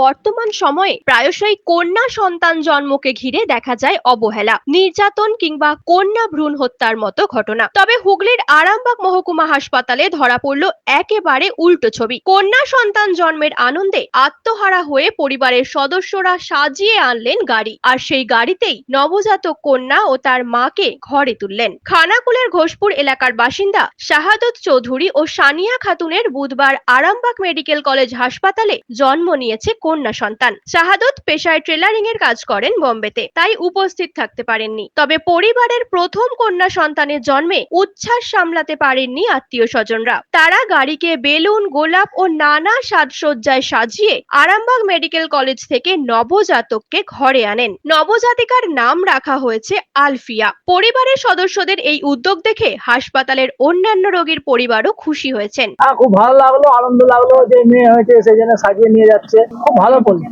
বর্তমান সময়ে প্রায়শই কন্যা সন্তান জন্মকে ঘিরে দেখা যায় অবহেলা, নির্যাতন কিংবা কন্যা ভ্রূণ হত্যার মতো ঘটনা। তবে হুগলির আরামবাগ মহকুমা হাসপাতালে ধরা পড়ল একেবারে উল্টো ছবি। কন্যা সন্তান জন্মের আনন্দে আত্মহারা হয়ে পরিবারের সদস্যরা সাজিয়ে আনলেন গাড়ি আর সেই গাড়িতেই নবজাতক কন্যা ও তার মাকে ঘরে তুললেন। খানাকুলের ঘোষপুর এলাকার বাসিন্দা শাহাদত চৌধুরী ও সানিয়া খাতুনের বুধবার আরামবাগ মেডিকেল কলেজ হাসপাতালে জন্ম নিয়েছে কন্যা সন্তান। শাহাদত পেশায় ট্রেলারিং এর কাজ করেন বোম্বেতে, তাই উপস্থিত থাকতে পারেননি। তবে পরিবারের প্রথম কন্যা সন্তানের জন্মে উচ্ছ্বাস সামলাতে পারেননি আত্মীয় স্বজনরা। তারা গাড়িকে বেলুন, গোলাপ ও নানা সাজসজ্জায় সাজিয়ে আরামবাগ মেডিকেল কলেজ থেকে নবজাতককে ঘরে আনেন। নবজাতিকার নাম রাখা হয়েছে আলফিয়া। পরিবারের সদস্যদের এই উদ্যোগ দেখে হাসপাতালের অন্যান্য রোগীর পরিবারও খুশি হয়েছেন। হ্যাঁ খুব ভালো লাগল, আনন্দ লাগল যে মেয়ে হয়েছে, সেই জন্য সাজিয়ে নিয়ে যাচ্ছে। খুব ভালো করল।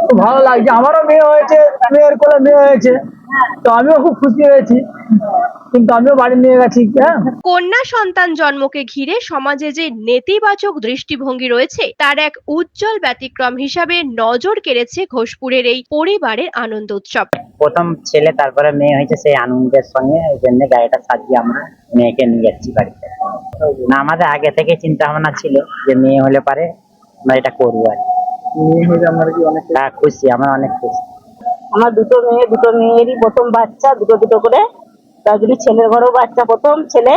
খুব ভালো লাগছে। আমারও মেয়ে হয়েছে মেয়ের কোলে মেয়ে হয়েছে। তো আমিও খুব খুশি হয়েছি। কিন্তু আমিও বাড়ি নিয়ে গেছি হ্যাঁ। কন্যা সন্তান জন্মকে ঘিরে সমাজে যে নেতিবাচক দৃষ্টিভঙ্গি রয়েছে তার এক উজ্জ্বল ব্যতিক্রম হিসাবে নজর কেড়েছে ঘোষপুরের এই পরিবারের আনন্দ উৎসব। প্রথম ছেলে তারপরে মেয়ে হয়েছে সেই আনন্দের সঙ্গে ওই জন্য গাড়িটা সাজিয়ে আমরা মেয়েকে নিয়ে যাচ্ছি বাড়িতে। না আমাদের আগে থেকে চিন্তা ভাবনা ছিল যে মেয়ে হলে পারে আমরা এটা করব আর কি। মেয়ে হয়ে আমরা কি অনেক হ্যাঁ খুশি আমরা অনেক খুশি। আমার দুটো মেয়ে দুটো মেয়েরই প্রথম বাচ্চা দুটো দুটো করে। তার জন্য ছেলের ঘরেও বাচ্চা প্রথম ছেলে।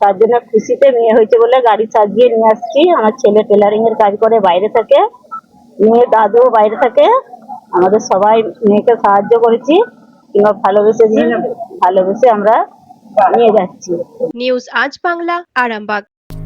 তার জন্য খুশিতে মেয়ে হয়েছে বলে গাড়ি সাজিয়ে নিয়ে আসছি। আমার ছেলে টেলারিং এর কাজ করে বাইরে থাকে। মেয়ে দাদুও বাইরে থাকে। আমাদের সবাই মেয়েকে সাহায্য করেছি। কিংবা ভালোবেসে নিয়ে ভালোবেসে আমরা নিয়ে যাচ্ছি। নিউজ আজ বাংলা আরামবাগ।